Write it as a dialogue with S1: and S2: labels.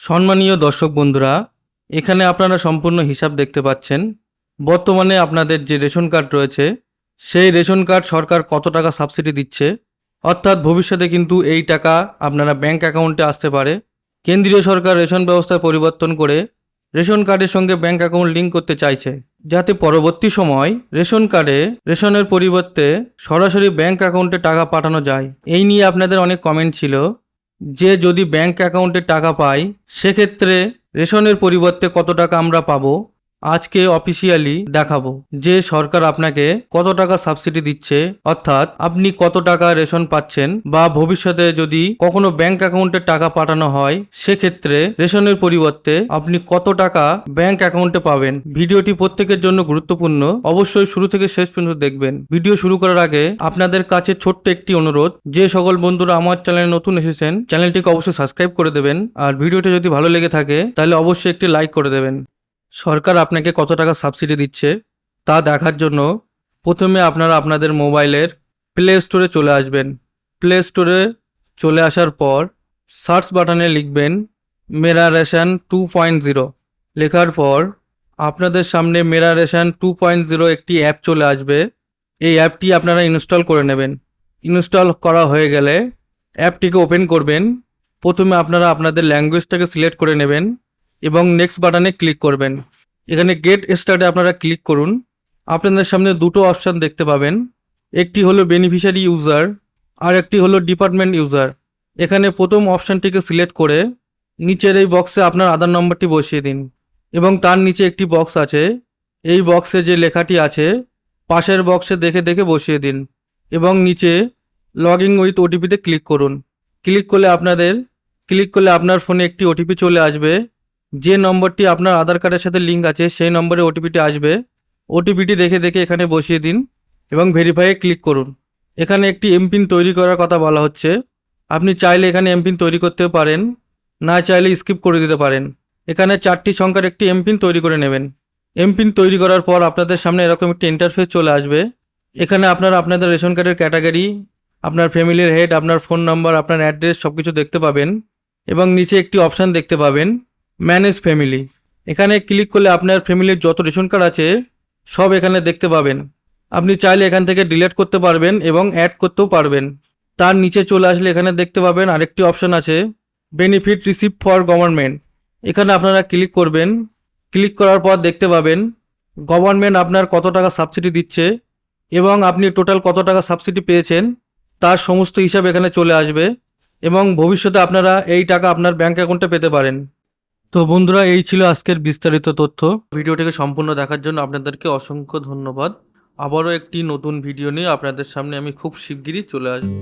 S1: সম্মানীয় দর্শক বন্ধুরা, এখানে আপনারা সম্পূর্ণ হিসাব দেখতে পাচ্ছেন। বর্তমানে আপনাদের যে রেশন কার্ড রয়েছে, সেই রেশন কার্ড সরকার কত টাকা সাবসিডি দিচ্ছে, অর্থাৎ ভবিষ্যতে কিন্তু এই টাকা আপনারা ব্যাংক অ্যাকাউন্টে আসতে পারে। কেন্দ্রীয় সরকার রেশন ব্যবস্থায় পরিবর্তন করে রেশন কার্ডের সঙ্গে ব্যাংক অ্যাকাউন্ট লিঙ্ক করতে চাইছে, যাতে পরবর্তী সময় রেশন কার্ডে রেশনের পরিবর্তে সরাসরি ব্যাংক অ্যাকাউন্টে টাকা পাঠানো যায়। এই নিয়ে আপনাদের অনেক কমেন্ট ছিল। যে যদি ব্যাংক অ্যাকাউন্টে টাকা পাই সেক্ষেত্রে রেশনের পরিবর্তে কত টাকা আমরা পাবো? আজকে অফিসিয়ালি দেখাবো যে সরকার আপনাকে কত টাকা সাবসিডি দিচ্ছে, অর্থাৎ আপনি কত টাকা রেশন পাচ্ছেন বা ভবিষ্যতে যদি কখনো ব্যাংক অ্যাকাউন্টে টাকা পাঠানো হয়, সেক্ষেত্রে রেশনের পরিবর্তে আপনি কত টাকা ব্যাংক অ্যাকাউন্টে পাবেন। ভিডিওটি প্রত্যেকের জন্য গুরুত্বপূর্ণ। অবশ্যই শুরু থেকে শেষ পর্যন্ত দেখবেন। ভিডিও শুরু করার আগে আপনাদের কাছে ছোট্ট একটি অনুরোধ, যে সকল বন্ধুরা আমার চ্যানেলে নতুন এসেছেন চ্যানেলটিকে অবশ্যই সাবস্ক্রাইব করে দেবেন। আর ভিডিওটি যদি ভালো লেগে থাকে, তাহলে অবশ্যই একটি লাইক করে দেবেন। সরকার আপনাকে কত টাকা সাবসিডি দিচ্ছে তা দেখার জন্য প্রথমে আপনারা আপনাদের মোবাইলের প্লে স্টোরে চলে আসবেন। প্লে স্টোরে চলে আসার পর সার্চ বাটনে লিখবেন Mera ration two point zero লেখার পর আপনাদের সামনে Mera ration two point zero একটি অ্যাপ চলে আসবে। এই অ্যাপটি আপনারা ইনস্টল করে নেবেন। ইনস্টল করা হয়ে গেলে অ্যাপটিকে ওপেন করবেন। প্রথমে আপনারা আপনাদের ল্যাঙ্গুয়েজটাকে সিলেক্ট করে নেবেন। এবং নেক্সট বাটনে ক্লিক করবেন। এখানে গেট স্টার্টে আপনারা ক্লিক করুন। আপনাদের সামনে দুটো অপশান দেখতে পাবেন। একটি হলো বেনিফিশিয়ারি ইউজার আর একটি হলো ডিপার্টমেন্ট ইউজার এখানে প্রথম অপশানটিকে সিলেক্ট করে নিচের এই বক্সে আপনার আধার নম্বরটি বসিয়ে দিন। এবং তার নিচে একটি বক্স আছে। এই বক্সে যে লেখাটি আছে, পাশের বক্সে দেখে দেখে বসিয়ে দিন। এবং নিচে লগ ইন উইথ ওটিপিতে ক্লিক করুন। ক্লিক করলে আপনাদের ক্লিক করলে আপনার ফোনে একটি ওটিপি চলে আসবে। যে নম্বরটি আপনার আধার কার্ডের সাথে লিঙ্ক আছে, সেই নম্বরে ওটিপিটি আসবে। ওটিপিটি দেখে দেখে এখানে বসিয়ে দিন এবং ভেরিফাইয়ে ক্লিক করুন। এখানে একটি এমপিন তৈরি করার কথা বলা হচ্ছে। আপনি চাইলে এখানে এমপিন তৈরি করতেও পারেন, না চাইলে স্কিপ করে দিতে পারেন। এখানে চারটি সংখ্যার একটি এমপিন তৈরি করে নেবেন। এমপিন তৈরি করার পর আপনাদের সামনে এরকম একটি ইন্টারফেস চলে আসবে। এখানে আপনারা আপনাদের রেশন কার্ডের ক্যাটাগরি আপনার ফ্যামিলির হেড আপনার ফোন নাম্বার আপনার অ্যাড্রেস সব কিছু দেখতে পাবেন এবং নিচে একটি অপশান দেখতে পাবেন। Manage family. এখানে ক্লিক করলে আপনার ফ্যামিলির যত রেশন কার্ড আছে, সব এখানে দেখতে পাবেন। আপনি চাইলে এখান থেকে ডিলিট করতে পারবেন এবং অ্যাড করতেও পারবেন। তার নিচে চলে আসলে এখানে দেখতে পাবেন আরেকটি অপশান আছে বেনিফিট রিসিভ ফর গভর্নমেন্ট এখানে আপনারা ক্লিক করবেন। ক্লিক করার পর দেখতে পাবেন গভর্নমেন্ট আপনার কত টাকা সাবসিডি দিচ্ছে এবং আপনি টোটাল কত টাকা সাবসিডি পেয়েছেন, তার সমস্ত হিসাব এখানে চলে আসবে এবং ভবিষ্যতে আপনারা এই টাকা আপনার ব্যাঙ্ক অ্যাকাউন্টে পেতে পারেন। তো বন্ধুরা, এই ছিল আজকের বিস্তারিত তথ্য। ভিডিওটিকে সম্পূর্ণ দেখার জন্য আপনাদেরকে অসংখ্য ধন্যবাদ। আবারও একটি নতুন ভিডিও নিয়ে আপনাদের সামনে আমি খুব শিগগিরই চলে আসব